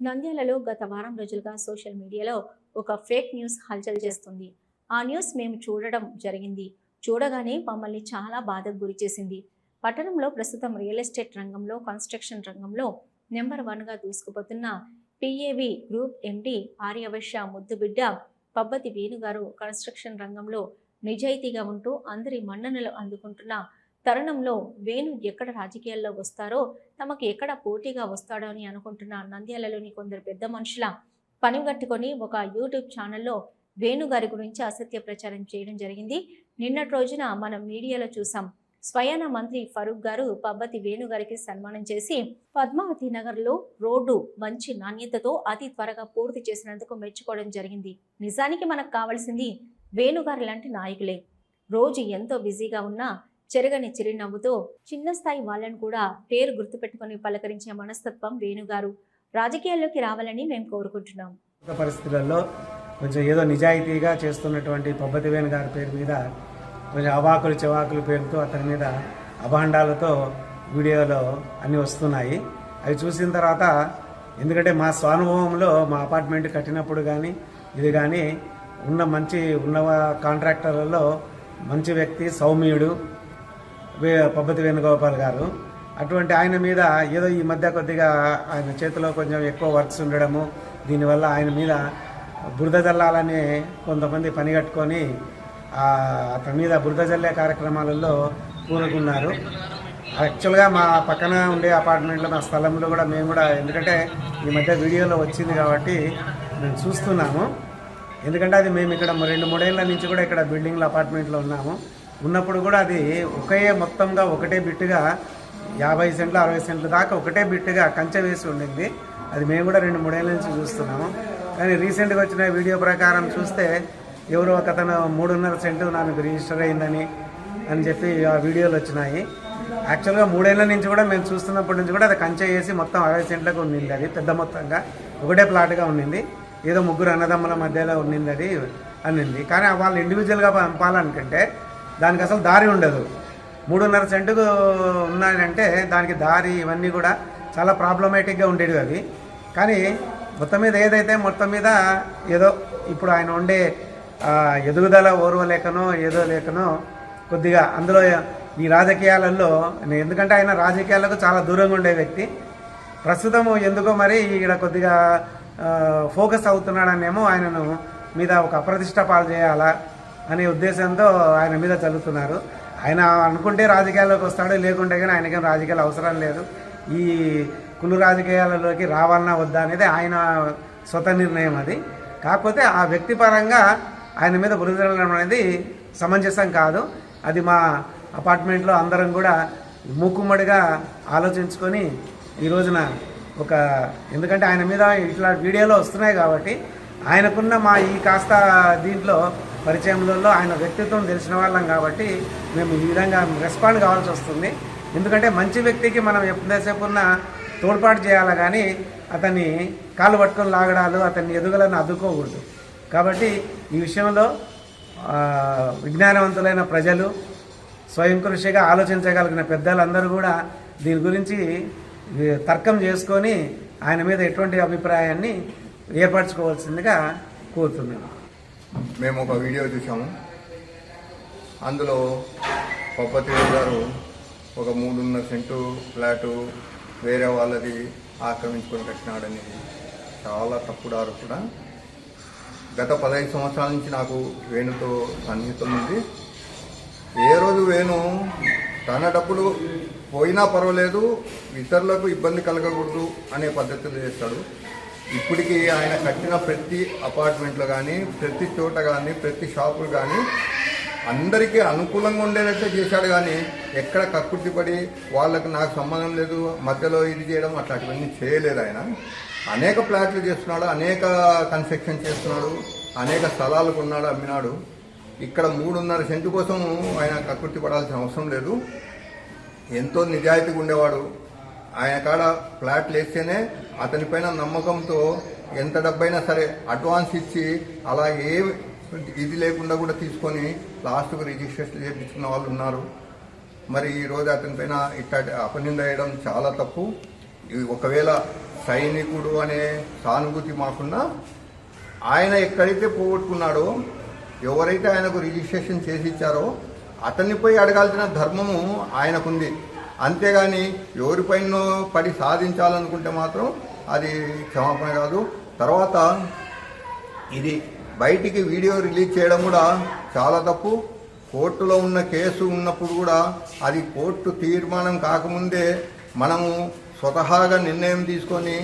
నంద్యాలలో గత వారం రోజులుగా సోషల్ మీడియాలో ఒక ఫేక్ న్యూస్ హల్చల్ చేస్తుంది. ఆ న్యూస్ మేము చూడడం జరిగింది. చూడగానే మమ్మల్ని చాలా బాధకు గురి చేసింది. పట్టణంలో ప్రస్తుతం రియల్ ఎస్టేట్ రంగంలో కన్స్ట్రక్షన్ రంగంలో నెంబర్ వన్గా దూసుకుపోతున్న పిఏవి గ్రూప్ ఎండి ఆర్యవశ్య ముద్దుబిడ్డ పబ్బతి వేణుగారు కన్స్ట్రక్షన్ రంగంలో నిజాయితీగా ఉంటూ అందరి మన్ననలు అందుకుంటున్న తరుణంలో వేణు ఎక్కడ రాజకీయాల్లో వస్తారో తమకు ఎక్కడ పోటీగా వస్తాడో అని అనుకుంటున్న నంద్యాలలోని కొందరు పెద్ద మనుషుల పనిగట్టుకొని ఒక యూట్యూబ్ ఛానల్లో వేణు గారి గురించి అసత్య ప్రచారం చేయడం జరిగింది. నిన్నటి రోజున మనం మీడియాలో చూసాం స్వయాన మంత్రి ఫరూక్ గారు పబ్బతి వేణు గారికి సన్మానం చేసి పద్మావతి నగర్లో రోడ్డు మంచి నాణ్యతతో అతి త్వరగా పూర్తి చేసినందుకు మెచ్చుకోవడం జరిగింది. నిజానికి మనకు కావాల్సింది వేణుగారి లాంటి నాయకులే. రోజు ఎంతో బిజీగా ఉన్నా చెరగని చిరునవ్వుతో చిన్న స్థాయి వాళ్ళని కూడా పేరు గుర్తుపెట్టుకొని పలకరించే మనస్తత్వం వేణుగారు రాజకీయాల్లోకి రావాలని మేము కోరుకుంటున్నాం. పరిస్థితులలో కొంచెం ఏదో నిజాయితీగా చేస్తున్నటువంటి పబ్బతి వేణు గారి పేరు మీద కొంచెం అవాకులు చెవాకులు పేరుతో అతని మీద అభాండాలతో వీడియోలో అన్నీ వస్తున్నాయి. అవి చూసిన తర్వాత ఎందుకంటే మా స్వానుభవంలో మా అపార్ట్మెంట్ కట్టినప్పుడు కానీ ఇది కానీ ఉన్న మంచి ఉన్న కాంట్రాక్టర్లలో మంచి వ్యక్తి సౌమ్యుడు పబ్బతి వేణుగోపాల్ గారు. అటువంటి ఆయన మీద ఏదో ఈ మధ్య కొద్దిగా ఆయన చేతిలో కొంచెం ఎక్కువ వర్క్స్ ఉండడము దీనివల్ల ఆయన మీద బురద జల్లాలని కొంతమంది పని కట్టుకొని అతని మీద బురద జల్లే కార్యక్రమాలలో పూనుకున్నారు. యాక్చువల్గా మా పక్కన ఉండే అపార్ట్మెంట్లో మా స్థలంలో కూడా మేము కూడా ఎందుకంటే ఈ మధ్య వీడియోలో వచ్చింది కాబట్టి మేము చూస్తున్నాము. ఎందుకంటే అది మేము ఇక్కడ రెండు మూడేళ్ళ నుంచి కూడా ఇక్కడ బిల్డింగ్లో అపార్ట్మెంట్లో ఉన్నాము. ఉన్నప్పుడు కూడా అది ఒకే మొత్తంగా ఒకటే బిట్టుగా యాభై సెంట్లు అరవై సెంట్ల దాకా ఒకటే బిట్టుగా కంచె వేసి ఉండింది. అది మేము కూడా రెండు మూడేళ్ళ నుంచి చూస్తున్నాము. కానీ రీసెంట్గా వచ్చిన వీడియో ప్రకారం చూస్తే ఎవరో ఒకతను మూడున్నర సెంటు నాకు రిజిస్టర్ అయిందని అని చెప్పి ఆ వీడియోలు వచ్చినాయి. యాక్చువల్గా మూడేళ్ళ నుంచి కూడా మేము చూస్తున్నప్పటి నుంచి కూడా అది కంచె వేసి మొత్తం అరవై సెంట్లకు ఉండింది అది పెద్ద మొత్తంగా. ఒకటే ప్లాట్గా ఉండింది. ఏదో ముగ్గురు అన్నదమ్ముల మధ్యలో ఉండింది అది అనింది. కానీ వాళ్ళు ఇండివిజువల్గా పంపాలనుకుంటే దానికి అసలు దారి ఉండదు. మూడున్నర సెంటుకు ఉన్నాయంటే దానికి దారి ఇవన్నీ కూడా చాలా ప్రాబ్లమేటిక్గా ఉండేవి అవి. కానీ మొత్తం మీద ఏదైతే మొత్తం మీద ఏదో ఇప్పుడు ఆయన ఉండే ఎదుగుదల ఎదుగుదల ఓర్వలేకనో ఏదో లేకనో కొద్దిగా అందులో ఈ రాజకీయాలలో ఎందుకంటే ఆయన రాజకీయాలకు చాలా దూరంగా ఉండే వ్యక్తి. ప్రస్తుతం ఎందుకో మరి ఇక్కడ కొద్దిగా ఫోకస్ అవుతున్నాడనేమో ఆయనను మీద ఒక అప్రతిష్ట పాలు చేయాలా? అనే ఉద్దేశంతో ఆయన మీద చదువుతున్నారు. ఆయన అనుకుంటే రాజకీయాల్లోకి వస్తాడు లేకుంటే కానీ ఆయనకేం రాజకీయాలు అవసరం లేదు. ఈ కులు రాజకీయాలలోకి రావాలన్నా వద్దా అనేది ఆయన స్వత నిర్ణయం అది. కాకపోతే ఆ వ్యక్తిపరంగా ఆయన మీద బురదలడం అనేది సమంజసం కాదు. అది మా అపార్ట్మెంట్లో అందరం కూడా మూకుమ్మడిగా ఆలోచించుకొని ఈ రోజున ఒక ఎందుకంటే ఆయన మీద ఇట్లా వీడియోలో వస్తున్నాయి కాబట్టి ఆయనకున్న మా ఈ కాస్త దీంట్లో పరిచయంలో ఆయన వ్యక్తిత్వం తెలిసిన వాళ్ళం కాబట్టి మేము ఈ విధంగా రెస్పాండ్ కావాల్సి వస్తుంది. ఎందుకంటే మంచి వ్యక్తికి మనం ఎంతసేపు ఉన్న తోడ్పాటు చేయాలి కానీ అతన్ని కాలు పట్టుకొని లాగడాలు అతన్ని ఎదుగులను అద్దుకోకూడదు కాబట్టి ఈ విషయంలో విజ్ఞానవంతులైన ప్రజలు స్వయం కృషిగా ఆలోచించగలిగిన పెద్దలందరూ కూడా దీని గురించి తర్కం చేసుకొని ఆయన మీద ఎటువంటి అభిప్రాయాన్ని ఏర్పరచుకోవాల్సిందిగా కోరుతున్నాను. మేము ఒక వీడియో చూసాము అందులో పప్పతి గారు ఒక మూడున్నర సెంటు ఫ్లాటు వేరే వాళ్ళది ఆక్రమించుకొని కట్టినాడని చాలా తప్పుడు ఆరోపణ గత పదహైదు సంవత్సరాల నుంచి నాకు వేణుతో సన్నిహితం ఉంది. ఏ రోజు వేణు తన డబ్బులు పోయినా పర్వాలేదు ఇతరులకు ఇబ్బంది కలగకూడదు అనే పద్ధతులు చేస్తాడు. ఇప్పటికీ ఆయన కట్టిన ప్రతి అపార్ట్మెంట్లో కానీ ప్రతి చోట కానీ ప్రతి షాపులు కానీ అందరికీ అనుకూలంగా ఉండేటట్టే చేశాడు కానీ ఎక్కడ కక్కుర్తి పడి వాళ్ళకి నాకు సంబంధం లేదు మధ్యలో ఇది చేయడం అట్లాంటివన్నీ చేయలేదు ఆయన. అనేక ప్లాట్లు చేస్తున్నాడు అనేక కన్స్ట్రక్షన్ చేస్తున్నాడు అనేక స్థలాలు కొన్నాడు అమ్మినాడు. ఇక్కడ మూడున్నర సెంటు కోసం ఆయన కక్కుర్తి పడాల్సిన అవసరం లేదు. ఎంతో నిజాయితీగా ఉండేవాడు. ఆయన కాడ ఫ్లాట్లు వేస్తేనే అతనిపైన నమ్మకంతో ఎంత డబ్బైనా సరే అడ్వాన్స్ ఇచ్చి అలా ఏ ఇది లేకుండా కూడా తీసుకొని లాస్ట్కు రిజిస్ట్రేషన్ చేయించుకున్న వాళ్ళు ఉన్నారు. మరి ఈరోజు అతనిపైన ఇట్లా అపనింద వేయడం చాలా తప్పు. ఇది ఒకవేళ సైనికుడు అనే సానుభూతి మాకున్నా ఆయన ఎక్కడైతే పోగొట్టుకున్నాడో ఎవరైతే ఆయనకు రిజిస్ట్రేషన్ చేసి ఇచ్చారో అతనిపై అడగాల్సిన ధర్మము ఆయనకుంది. అంతేగాని ఎవరిపైన పడి సాధించాలనుకుంటే మాత్రం అది క్షమాపణ కాదు. తర్వాత ఇది బయటికి వీడియో రిలీజ్ చేయడం కూడా చాలా తప్పు. కోర్టులో ఉన్న కేసు ఉన్నప్పుడు కూడా అది కోర్టు తీర్మానం కాకముందే మనము స్వతహాగా నిర్ణయం తీసుకొని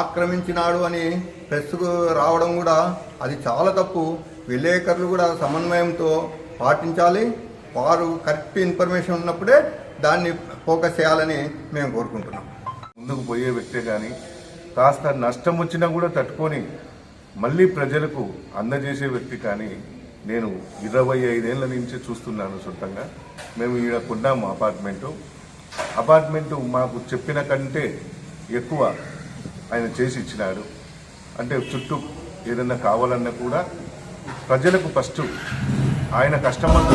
ఆక్రమించినాడు అని ప్రెస్కు రావడం కూడా అది చాలా తప్పు. విలేకరులు కూడా సమన్వయంతో పాటించాలి. వారు కరెక్ట్ ఇన్ఫర్మేషన్ ఉన్నప్పుడే దాన్ని ఫోకస్ చేయాలని మేము కోరుకుంటున్నాం. ముందుకు పోయే వ్యక్తే కానీ కాస్త నష్టం వచ్చినా కూడా తట్టుకొని మళ్ళీ ప్రజలకు అందజేసే వ్యక్తి కానీ నేను ఇరవై ఐదేళ్ళ నుంచి చూస్తున్నాను సొంతంగా. మేము ఈడ కొన్నాము అపార్ట్మెంటు. అపార్ట్మెంటు మాకు చెప్పిన కంటే ఎక్కువ ఆయన చేసి ఇచ్చినాడు. అంటే చుట్టూ ఏదన్నా కావాలన్నా కూడా ప్రజలకు ఫస్ట్ ఆయన కస్టమర్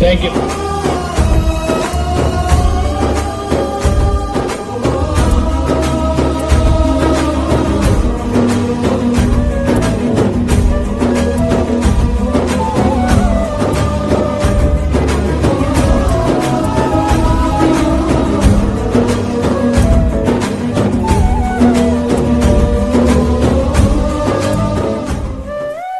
Thank you.